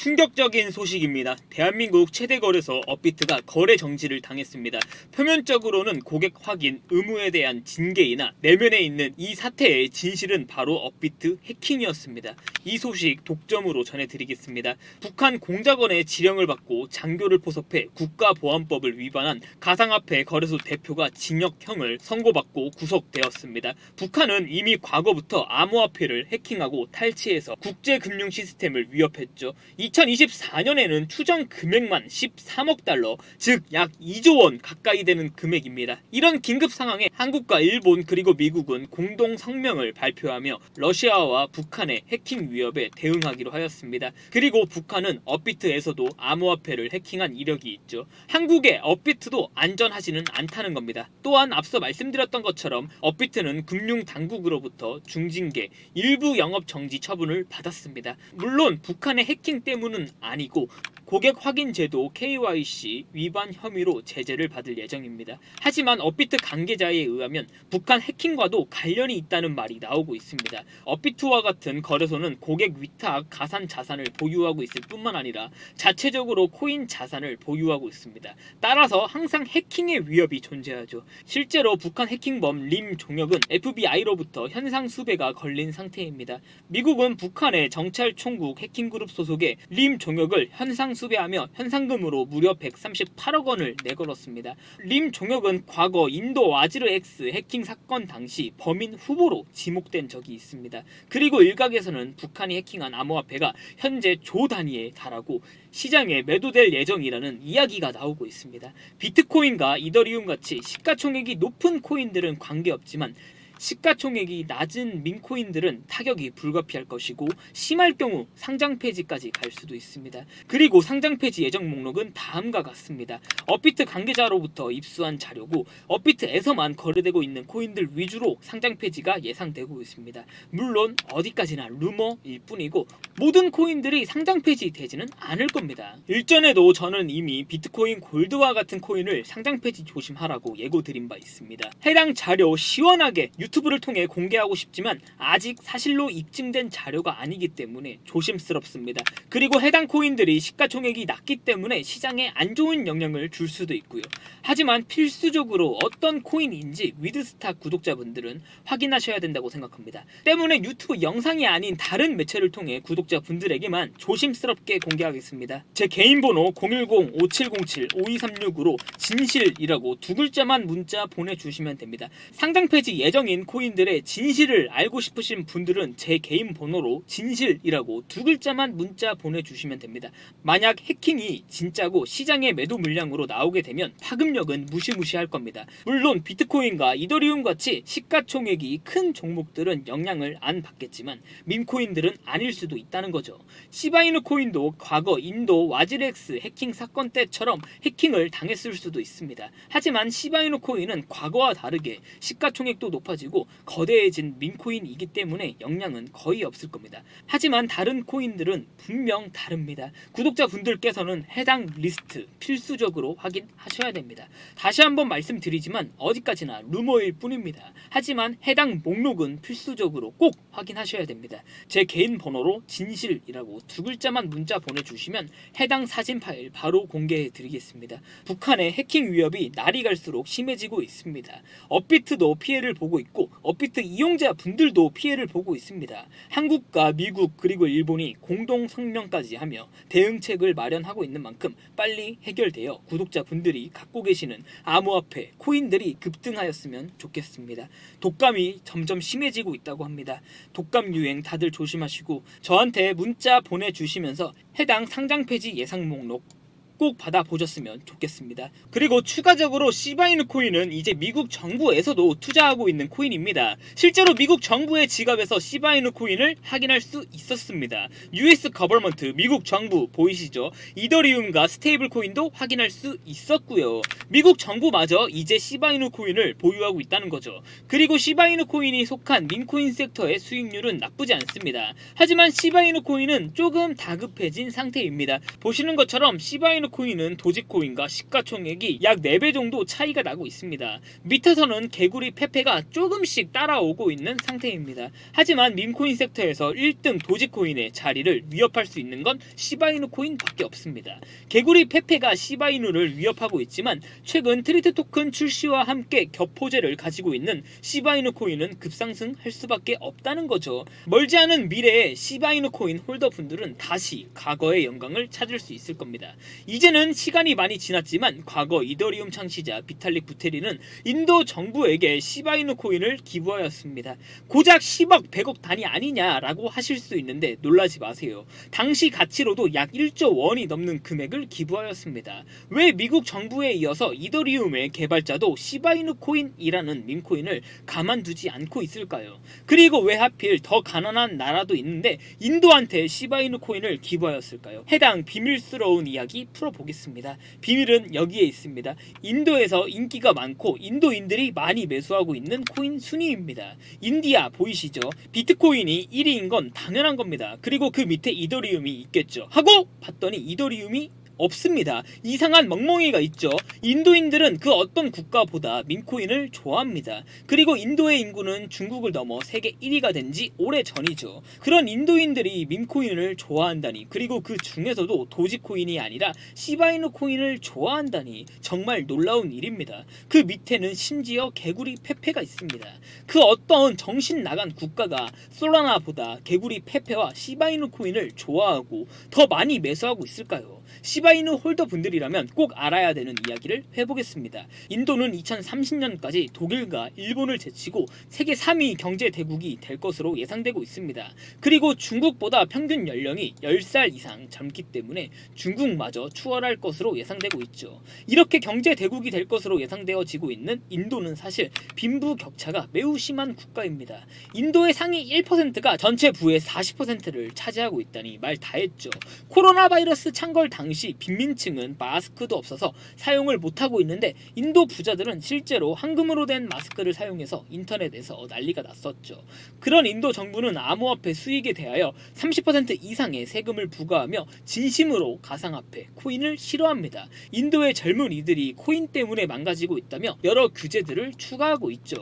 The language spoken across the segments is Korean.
충격적인 소식입니다. 대한민국 최대 거래소 업비트가 거래 정지를 당했습니다. 표면적으로는 고객 확인 의무에 대한 징계이나 내면에 있는 이 사태의 진실은 바로 업비트 해킹이었습니다. 이 소식 독점으로 전해드리겠습니다. 북한 공작원의 지령을 받고 장교를 포섭해 국가보안법을 위반한 가상화폐 거래소 대표가 징역형을 선고받고 구속되었습니다. 북한은 이미 과거부터 암호화폐를 해킹하고 탈취해서 국제금융 시스템을 위협했죠. 2024년에는 추정 금액만 13억 달러, 즉 약 2조 원 가까이 되는 금액입니다. 이런 긴급 상황에 한국과 일본 그리고 미국은 공동 성명을 발표하며 러시아와 북한의 해킹 위협에 대응하기로 하였습니다. 그리고 북한은 업비트에서도 암호화폐를 해킹한 이력이 있죠. 한국의 업비트도 안전하지는 않다는 겁니다. 또한 앞서 말씀드렸던 것처럼 업비트는 금융 당국으로부터 중징계, 일부 영업 정지 처분을 받았습니다. 물론 북한의 해킹 때문 은 아니고 고객 확인 제도 KYC 위반 혐의로 제재를 받을 예정입니다. 하지만 업비트 관계자에 의하면 북한 해킹과도 관련이 있다는 말이 나오고 있습니다. 업비트와 같은 거래소는 고객 위탁 가산 자산을 보유하고 있을 뿐만 아니라 자체적으로 코인 자산을 보유하고 있습니다. 따라서 항상 해킹의 위협이 존재하죠. 실제로 북한 해킹범 림 종혁은 FBI로부터 현상 수배가 걸린 상태입니다. 미국은 북한의 정찰 총국 해킹그룹 소속의 림 종혁을 현상 수배하며 현상금으로 무려 138억 원을 내걸었습니다. 림 종혁은 과거 인도 와지르 X 해킹 사건 당시 범인 후보로 지목된 적이 있습니다. 그리고 일각에서는 북한이 해킹한 암호화폐가 현재 조 단위에 달하고 시장에 매도될 예정이라는 이야기가 나오고 있습니다. 비트코인과 이더리움 같이 시가총액이 높은 코인들은 관계없지만 시가총액이 낮은 민코인들은 타격이 불가피할 것이고 심할 경우 상장 폐지까지 갈 수도 있습니다. 그리고 상장 폐지 예정 목록은 다음과 같습니다. 업비트 관계자로부터 입수한 자료고 업비트에서만 거래되고 있는 코인들 위주로 상장 폐지가 예상되고 있습니다. 물론 어디까지나 루머일 뿐이고 모든 코인들이 상장 폐지 되지는 않을 겁니다. 일전에도 저는 이미 비트코인 골드와 같은 코인을 상장 폐지 조심하라고 예고 드린 바 있습니다. 해당 자료 시원하게 유 튜브를 통해 공개하고 싶지만 아직 사실로 입증된 자료가 아니기 때문에 조심스럽습니다. 그리고 해당 코인들이 시가총액이 낮기 때문에 시장에 안 좋은 영향을 줄 수도 있고요. 하지만 필수적으로 어떤 코인인지 위드스타 구독자분들은 확인하셔야 된다고 생각합니다. 때문에 유튜브 영상이 아닌 다른 매체를 통해 구독자분들에게만 조심스럽게 공개하겠습니다. 제 개인 번호 010-5707-5236으로 진실이라고 두 글자만 문자 보내주시면 됩니다. 상장 폐지 예정인 코인들의 진실을 알고 싶으신 분들은 제 개인 번호로 진실이라고 두 글자만 문자 보내주시면 됩니다. 만약 해킹이 진짜고 시장의 매도 물량으로 나오게 되면 파급력은 무시무시할 겁니다. 물론 비트코인과 이더리움 같이 시가총액이 큰 종목들은 영향을 안 받겠지만 민코인들은 아닐 수도 있다는 거죠. 시바이누 코인도 과거 인도 와지렉스 해킹 사건 때처럼 해킹을 당했을 수도 있습니다. 하지만 시바이누 코인은 과거와 다르게 시가총액도 높아지고 거대해진 민코인이기 때문에 영향은 거의 없을 겁니다. 하지만 다른 코인들은 분명 다릅니다. 구독자분들께서는 해당 리스트 필수적으로 확인하셔야 됩니다. 다시 한번 말씀드리지만 어디까지나 루머일 뿐입니다. 하지만 해당 목록은 필수적으로 꼭 확인하셔야 됩니다. 제 개인 번호로 진실이라고 두 글자만 문자 보내주시면 해당 사진 파일 바로 공개해 드리겠습니다. 북한의 해킹 위협이 날이 갈수록 심해지고 있습니다. 업비트도 피해를 보고 있고 업비트 이용자 분들도 피해를 보고 있습니다. 한국과 미국 그리고 일본이 공동 성명까지 하며 대응책을 마련하고 있는 만큼 빨리 해결되어 구독자 분들이 갖고 계시는 암호화폐, 코인들이 급등하였으면 좋겠습니다. 독감이 점점 심해지고 있다고 합니다. 독감 유행 다들 조심하시고 저한테 문자 보내주시면서 해당 상장 폐지 예상 목록 꼭 받아보셨으면 좋겠습니다. 그리고 추가적으로 시바이누 코인은 이제 미국 정부에서도 투자하고 있는 코인입니다. 실제로 미국 정부의 지갑에서 시바이누 코인을 확인할 수 있었습니다. US 거버먼트 미국 정부 보이시죠? 이더리움과 스테이블 코인도 확인할 수 있었고요. 미국 정부마저 이제 시바이누 코인을 보유하고 있다는 거죠. 그리고 시바이누 코인이 속한 민코인 섹터의 수익률은 나쁘지 않습니다. 하지만 시바이누 코인은 조금 다급해진 상태입니다. 보시는 것처럼 시바이누 코인은 도지코인과 시가총액이 약 4배 정도 차이가 나고 있습니다. 밑에서는 개구리 페페가 조금씩 따라오고 있는 상태입니다. 하지만 밈코인 섹터에서 1등 도지코인의 자리를 위협할 수 있는 건 시바이누 코인밖에 없습니다. 개구리 페페가 시바이누를 위협하고 있지만 최근 트리트 토큰 출시와 함께 겹포제를 가지고 있는 시바이누 코인은 급상승할 수밖에 없다는 거죠. 멀지 않은 미래에 시바이누 코인 홀더분들은 다시 과거의 영광을 찾을 수 있을 겁니다. 이제는 시간이 많이 지났지만 과거 이더리움 창시자 비탈릭 부테리는 인도 정부에게 시바이누 코인을 기부하였습니다. 고작 10억, 100억 단위 아니냐라고 하실 수 있는데 놀라지 마세요. 당시 가치로도 약 1조 원이 넘는 금액을 기부하였습니다. 왜 미국 정부에 이어서 이더리움의 개발자도 시바이누 코인이라는 밈코인을 가만두지 않고 있을까요? 그리고 왜 하필 더 가난한 나라도 있는데 인도한테 시바이누 코인을 기부하였을까요? 해당 비밀스러운 이야기 풀어보겠습니다. 비밀은 여기에 있습니다. 인도에서 인기가 많고 인도인들이 많이 매수하고 있는 코인 순위입니다. 인디아 보이시죠? 비트코인이 1위인 건 당연한 겁니다. 그리고 그 밑에 이더리움이 있겠죠. 하고 봤더니 이더리움이 없습니다. 이상한 멍멍이가 있죠. 인도인들은 그 어떤 국가보다 민코인을 좋아합니다. 그리고 인도의 인구는 중국을 넘어 세계 1위가 된 지 오래 전이죠. 그런 인도인들이 민코인을 좋아한다니 그리고 그 중에서도 도지코인이 아니라 시바이누 코인을 좋아한다니 정말 놀라운 일입니다. 그 밑에는 심지어 개구리 페페가 있습니다. 그 어떤 정신 나간 국가가 솔라나보다 개구리 페페와 시바이누 코인을 좋아하고 더 많이 매수하고 있을까요? 시바 이누 홀더 분들이라면 꼭 알아야 되는 이야기를 해보겠습니다. 인도는 2030년까지 독일과 일본을 제치고 세계 3위 경제 대국이 될 것으로 예상되고 있습니다. 그리고 중국보다 평균 연령이 10살 이상 젊기 때문에 중국마저 추월할 것으로 예상되고 있죠. 이렇게 경제 대국이 될 것으로 예상되어지고 있는 인도는 사실 빈부 격차가 매우 심한 국가입니다. 인도의 상위 1%가 전체 부의 40%를 차지하고 있다니 말 다했죠. 코로나 바이러스 창궐 당시 빈민층은 마스크도 없어서 사용을 못하고 있는데 인도 부자들은 실제로 황금으로 된 마스크를 사용해서 인터넷에서 난리가 났었죠. 그런 인도 정부는 암호화폐 수익에 대하여 30% 이상의 세금을 부과하며 진심으로 가상화폐 코인을 싫어합니다. 인도의 젊은 이들이 코인 때문에 망가지고 있다며 여러 규제들을 추가하고 있죠.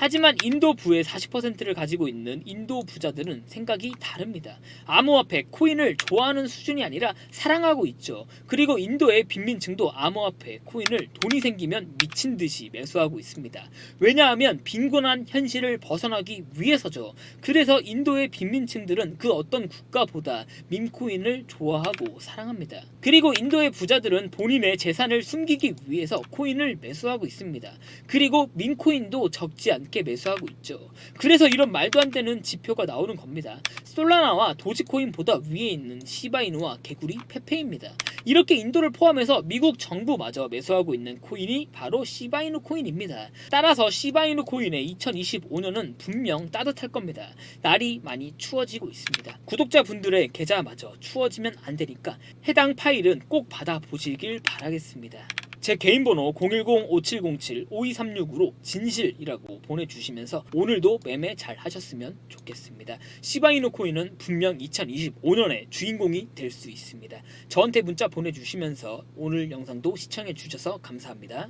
하지만 인도 부의 40%를 가지고 있는 인도 부자들은 생각이 다릅니다. 암호화폐 코인을 좋아하는 수준이 아니라 사랑하고 있죠. 그리고 인도의 빈민층도 암호화폐 코인을 돈이 생기면 미친 듯이 매수하고 있습니다. 왜냐하면 빈곤한 현실을 벗어나기 위해서죠. 그래서 인도의 빈민층들은 그 어떤 국가보다 밈코인을 좋아하고 사랑합니다. 그리고 인도의 부자들은 본인의 재산을 숨기기 위해서 코인을 매수하고 있습니다. 그리고 밈코인도 적지 않게 매수하고 있죠. 그래서 이런 말도 안 되는 지표가 나오는 겁니다. 솔라나와 도지코인보다 위에 있는 시바이누와 개구리 페페입니다. 이렇게 인도를 포함해서 미국 정부마저 매수하고 있는 코인이 바로 시바이누 코인입니다. 따라서 시바이누 코인의 2025년은 분명 따뜻할 겁니다. 날이 많이 추워지고 있습니다. 구독자분들의 계좌마저 추워지면 안 되니까 해당 파일은 꼭 받아 보시길 바라겠습니다. 제 개인 번호 010-5707-5236으로 진실이라고 보내주시면서 오늘도 매매 잘 하셨으면 좋겠습니다. 시바이누 코인은 분명 2025년에 주인공이 될 수 있습니다. 저한테 문자 보내주시면서 오늘 영상도 시청해 주셔서 감사합니다.